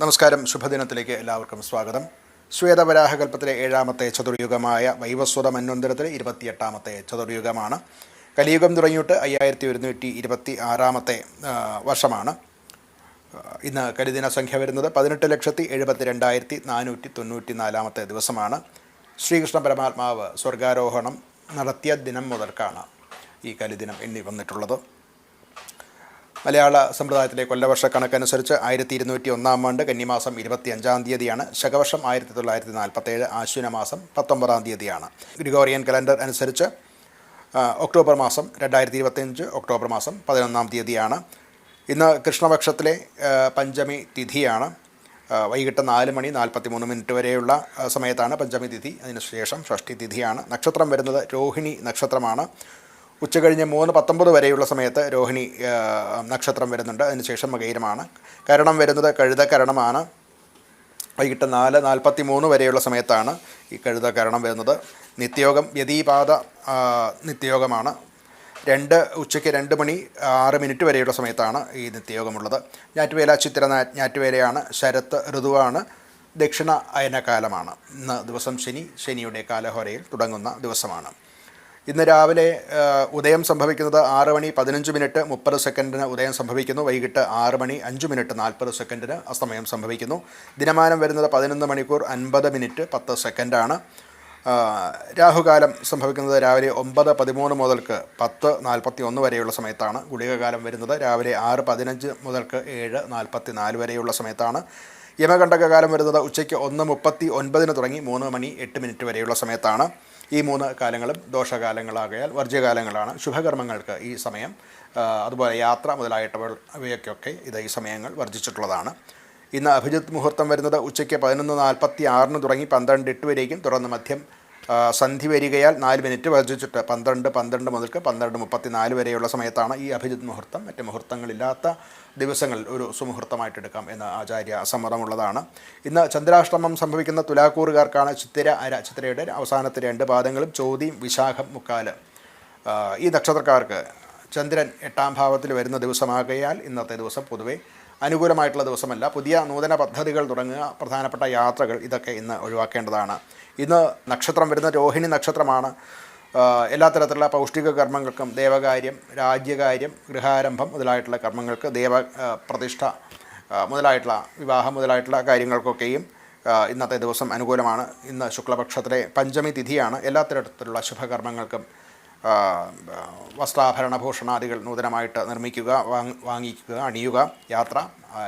നമസ്കാരം. ശുഭദിനത്തിലേക്ക് എല്ലാവർക്കും സ്വാഗതം. ശ്വേതവരാഹകൽപ്പത്തിലെ ഏഴാമത്തെ ചതുർയുഗമായ വൈവസ്വത മന്വന്തരത്തിലെ ഇരുപത്തിയെട്ടാമത്തെ ചതുർയുഗമാണ്. കലിയുഗം തുടങ്ങിയിട്ട് അയ്യായിരത്തി ഒരുന്നൂറ്റി ഇരുപത്തി ആറാമത്തെ വർഷമാണ്. ഇന്ന് കരിദിന സംഖ്യ വരുന്നത് പതിനെട്ട് ലക്ഷത്തി എഴുപത്തി രണ്ടായിരത്തി നാനൂറ്റി തൊണ്ണൂറ്റി നാലാമത്തെ ദിവസമാണ്. ശ്രീകൃഷ്ണ പരമാത്മാവ് സ്വർഗാരോഹണം നടത്തിയ ദിനം മുതൽക്കാണ് ഈ കലിദിനം എണ്ണി വന്നിട്ടുള്ളത്. മലയാള സമ്പ്രദായത്തിലെ കൊല്ലവർഷ കണക്കനുസരിച്ച് ആയിരത്തി ഇരുന്നൂറ്റി ഒന്നാം ആണ്ട് കന്നിമാസം ഇരുപത്തി അഞ്ചാം തീയതിയാണ് ശകവർഷം ആയിരത്തി തൊള്ളായിരത്തി നാൽപ്പത്തേഴ് ആശ്വിന മാസം പത്തൊമ്പതാം തീയതിയാണ്. ഗ്രിഗോറിയൻ കലണ്ടർ അനുസരിച്ച് ഒക്ടോബർ മാസം രണ്ടായിരത്തി ഇരുപത്തിയഞ്ച് ഒക്ടോബർ മാസം പതിനൊന്നാം തീയതിയാണ്. ഇന്ന് കൃഷ്ണപക്ഷത്തിലെ പഞ്ചമി തിഥിയാണ്. വൈകിട്ട് നാല് മണി നാൽപ്പത്തി മൂന്ന് മിനിറ്റ് വരെയുള്ള സമയത്താണ് പഞ്ചമി തിഥി. അതിനുശേഷം ഷഷ്ടി തിഥിയാണ്. നക്ഷത്രം വരുന്നത് രോഹിണി നക്ഷത്രമാണ്. ഉച്ചകഴിഞ്ഞ് മൂന്ന് പത്തൊമ്പത് വരെയുള്ള സമയത്ത് രോഹിണി നക്ഷത്രം വരുന്നുണ്ട്. അതിനുശേഷം മകയിരമാണ്. കരണം വരുന്നത് കഴുതക്കരണമാണ് വൈകിട്ട് നാല് നാൽപ്പത്തി മൂന്ന് വരെയുള്ള സമയത്താണ് ഈ കഴുതക്കരണം വരുന്നത്. നിത്യയോഗം വ്യതിപാത നിത്യയോഗമാണ് രണ്ട് ഉച്ചയ്ക്ക് രണ്ട് മണി ആറ് മിനിറ്റ് വരെയുള്ള സമയത്താണ് ഈ നിത്യയോഗമുള്ളത് ഞാറ്റുവേല ചിത്ര ഞാറ്റുവേലയാണ്. ശരത്ത് ഋതുവാണ്. ദക്ഷിണ അയനകാലമാണ്. ഇന്ന് ദിവസം ശനി ശനിയുടെ കാലഹോരയിൽ തുടങ്ങുന്ന ദിവസമാണ്. ഇന്ന് രാവിലെ ഉദയം സംഭവിക്കുന്നത് ആറ് മണി പതിനഞ്ച് മിനിറ്റ് മുപ്പത് സെക്കൻഡിന് ഉദയം സംഭവിക്കുന്നു. വൈകിട്ട് ആറ് മണി അഞ്ച് മിനിറ്റ് നാൽപ്പത് സെക്കൻഡിന് അസ്തമയം സംഭവിക്കുന്നു. ദിനമാനം വരുന്നത് പതിനൊന്ന് മണിക്കൂർ അൻപത് മിനിറ്റ് പത്ത് സെക്കൻഡാണ്. രാഹുകാലം സംഭവിക്കുന്നത് രാവിലെ ഒമ്പത് പതിമൂന്ന് മുതൽക്ക് പത്ത് നാൽപ്പത്തി ഒന്ന് വരെയുള്ള സമയത്താണ്. ഗുളികകാലം വരുന്നത് രാവിലെ ആറ് പതിനഞ്ച് മുതൽക്ക് ഏഴ് നാൽപ്പത്തി നാല് വരെയുള്ള സമയത്താണ്. യമകണ്ഠകകാലം വരുന്നത് ഉച്ചയ്ക്ക് ഒന്ന് മുപ്പത്തി ഒൻപതിന് തുടങ്ങി മൂന്ന് മണി എട്ട് മിനിറ്റ് വരെയുള്ള സമയത്താണ്. ഈ മൂന്ന് കാലങ്ങളും ദോഷകാലങ്ങളാകയാൽ വർജ്യകാലങ്ങളാണ്. ശുഭകർമ്മങ്ങൾക്ക് ഈ സമയം അതുപോലെ യാത്ര മുതലായിട്ടവയൊക്കെ ഇത് ഈ സമയങ്ങൾ വർജിച്ചിട്ടുള്ളതാണ് ഇന്ന് അഭിജിത്ത് മുഹൂർത്തം വരുന്നത് ഉച്ചയ്ക്ക് പതിനൊന്ന് നാൽപ്പത്തി ആറിന് തുടങ്ങി പന്ത്രണ്ട് എട്ട് വരേക്കും തുടർന്ന് മധ്യം സന്ധി വരികയാൽ നാല് മിനിറ്റ് വർജിച്ചിട്ട് പന്ത്രണ്ട് പന്ത്രണ്ട് മുതൽക്ക് പന്ത്രണ്ട് മുപ്പത്തി നാല് വരെയുള്ള സമയത്താണ് ഈ അഭിജിത് മുഹൂർത്തം. മറ്റ് മുഹൂർത്തങ്ങളില്ലാത്ത ദിവസങ്ങളിൽ ഒരു സുമുഹൂർത്തമായിട്ട് എടുക്കാം എന്ന ആചാര്യ സമ്മതമുള്ളതാണ്. ഇന്ന് ചന്ദ്രാഷ്ടമം സംഭവിക്കുന്ന തുലാക്കൂറുകാർക്കാണ് ചിത്തിര അര ചിത്തിരയുടെ അവസാനത്തെ രണ്ട് പാദങ്ങളും ചോദ്യം വിശാഖം മുക്കാൽ ഈ നക്ഷത്രക്കാർക്ക് ചന്ദ്രൻ എട്ടാം ഭാവത്തിൽ വരുന്ന ദിവസമാകയാൽ ഇന്നത്തെ ദിവസം പൊതുവെ അനുകൂലമായിട്ടുള്ള ദിവസമല്ല. പുതിയ നൂതന പദ്ധതികൾ തുടങ്ങുക പ്രധാനപ്പെട്ട യാത്രകൾ ഇതൊക്കെ ഇന്ന് ഒഴിവാക്കേണ്ടതാണ്. ഇന്ന് നക്ഷത്രം വരുന്ന രോഹിണി നക്ഷത്രമാണ്. എല്ലാ തരത്തിലുള്ള പൗഷ്ടിക കർമ്മങ്ങൾക്കും ദേവകാര്യം രാജ്യകാര്യം ഗൃഹാരംഭം മുതലായിട്ടുള്ള കർമ്മങ്ങൾക്ക് ദേവ പ്രതിഷ്ഠ മുതലായിട്ടുള്ള വിവാഹം മുതലായിട്ടുള്ള കാര്യങ്ങൾക്കൊക്കെയും ഇന്നത്തെ ദിവസം അനുകൂലമാണ്. ഇന്ന് ശുക്ലപക്ഷത്തിലെ പഞ്ചമി തിഥിയാണ്. എല്ലാ തരത്തിലുള്ള ശുഭകർമ്മങ്ങൾക്കും ആ, വസ്ത്രാഭരണ ഭൂഷണാദികൾ നൂതനമായിട്ട് നിർമ്മിക്കുക വാങ് വാങ്ങിക്കുക അണിയുക യാത്ര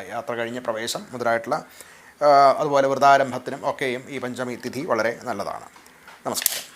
യാത്ര കഴിഞ്ഞ് പ്രവേശം മുതലായിട്ടുള്ള അതുപോലെ വ്രതാരംഭത്തിനും ഒക്കെയും ഈ പഞ്ചമി തിഥി വളരെ നല്ലതാണ്. നമസ്കാരം.